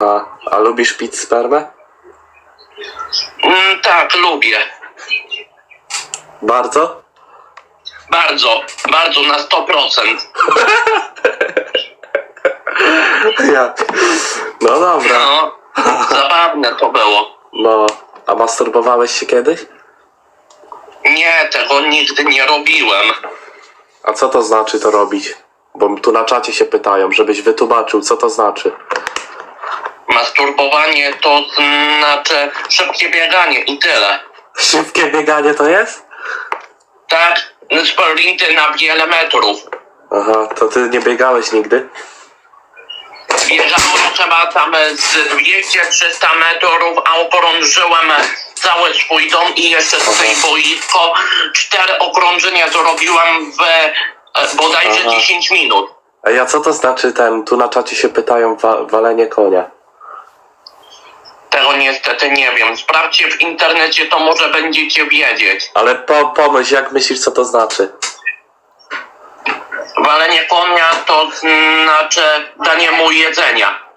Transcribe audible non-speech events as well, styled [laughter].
A, a lubisz pić spermę? Mm, tak, lubię. Bardzo? Bardzo, bardzo na 100%. [laughs] Ja. No dobra. No, zabawne to było. No, a masturbowałeś się kiedyś? Nie, tego nigdy nie robiłem. A co to znaczy to robić? Bo tu na czacie się pytają, żebyś wytłumaczył, co to znaczy. Masturbowanie to znaczy szybkie bieganie i tyle. Szybkie bieganie to jest? Tak, sprinty na wiele metrów. Aha, to ty nie biegałeś nigdy? Biegałem chyba tam z 200-300 metrów, a okrążyłem cały swój dom i jeszcze tutaj boisko. Cztery okrążenia zrobiłem w e, bodajże Aha. 10 minut. A co to znaczy ten, tu na czacie się pytają, wa walenie konia? Tego niestety nie wiem. Sprawdźcie w internecie, to może będziecie wiedzieć. Ale po, pomyśl, jak myślisz, co to znaczy? Walenie konia to znaczy danie mu jedzenia.